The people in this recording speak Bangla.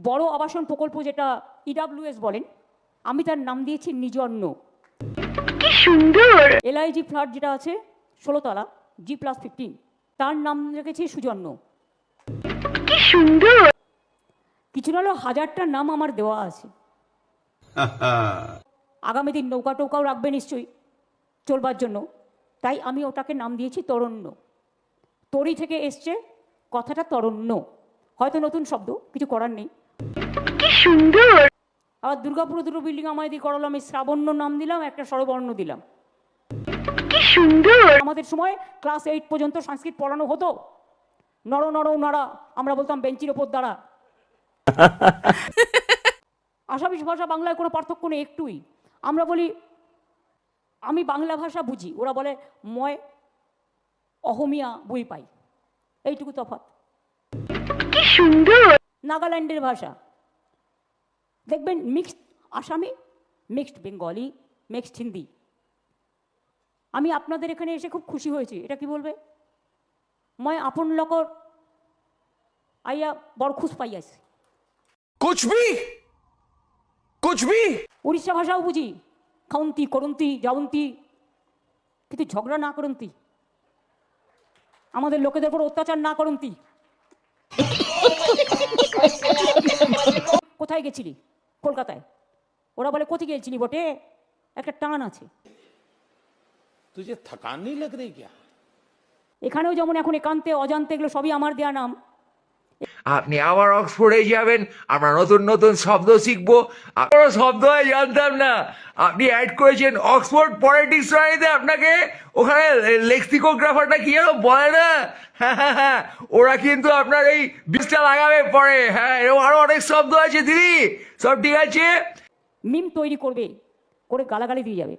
বড় আবাসন প্রকল্প যেটা ইডাব্লিউএস বলেন আমি তার নাম দিয়েছি নিজন্য। কি সুন্দর! এলআইজি ফ্ল্যাট যেটা আছে ষোলোতলা জি প্লাস ফিফটিন তার নাম রেখেছি সুজন্য। কি সুন্দর! কিছু না হলেও হাজারটা নাম আমার দেওয়া আছে। আগামী দিন নৌকা টৌকাও রাখবে নিশ্চয়ই চলবার জন্য। তাই আমি ওটাকে নাম দিয়েছি তরণ্য। তরি থেকে এসছে কথাটা তরণ্য। হয়তো নতুন শব্দ কিছু করার নেই। সুন্দর। আবার দুর্গাপুরে দুটো বিল্ডিং আমায় দিয়ে করালো আমি শ্রাবণ্য নাম দিলাম একটা স্বরবর্ণ দিলাম। কি সুন্দর। আমাদের সময় ক্লাস এইট পর্যন্ত সংস্কৃত পড়ানো হতো। নর নর নাড়া আমরা বলতাম বেঞ্চির ওপর দাঁড়া। আসামিস ভাষা বাংলায় কোনো পার্থক্য নেই একটুই। আমরা বলি আমি বাংলা ভাষা বুঝি ওরা বলে ময় অহমিয়া বই পাই। এইটুকু তফাৎ। কি সুন্দর। নাগাল্যান্ডের ভাষা। দেখবেন মিক্সড আসামি মিক্সড বেঙ্গলি মিক্সড হিন্দি আমি আপনাদের এখানে এসে খুব খুশি হয়েছি। এটা কি বলবে? মই আপন লকর আইয়া বড় খুশ পাই আছি কুচবি কুচবি উড়িষ্যা ভাষাও বুঝি খাউন্তি করন্তি যাউন্তি। কিন্তু ঝগড়া না করন্তি। আমাদের লোকেদের উপর অত্যাচার না করন্তি। কোথায় গেছিলি? কলকাতায়। ওরা বলে কোথায় গিয়েছিলি বটে? একটা টান আছে। তুই যে থকান নেই লাগ রে এখানেও যেমন এখন একান্তে অজান্তে এগুলো সবই আমার দেয়া নাম। আপনি আবার অক্সফোর্ডে যাবেন, আমরা নতুন নতুন শব্দ শিখব। আপনারও শব্দ জানতাম না। আপনি অ্যাড করেছেন অক্সফোর্ড পলিটিক্স রানিতে আপনাকে ওখানে লেক্সিকোগ্রাফারটা কি যেন বলে না? হ্যাঁ হ্যাঁ হ্যাঁ ওরা কিন্তু আপনার এই বিষটা লাগাবে পরে। হ্যাঁ এরকম আরও অনেক শব্দ আছে দিদি। সব ঠিক আছে? মিম তৈরি করবে, করে গালাগালি দিয়ে যাবে।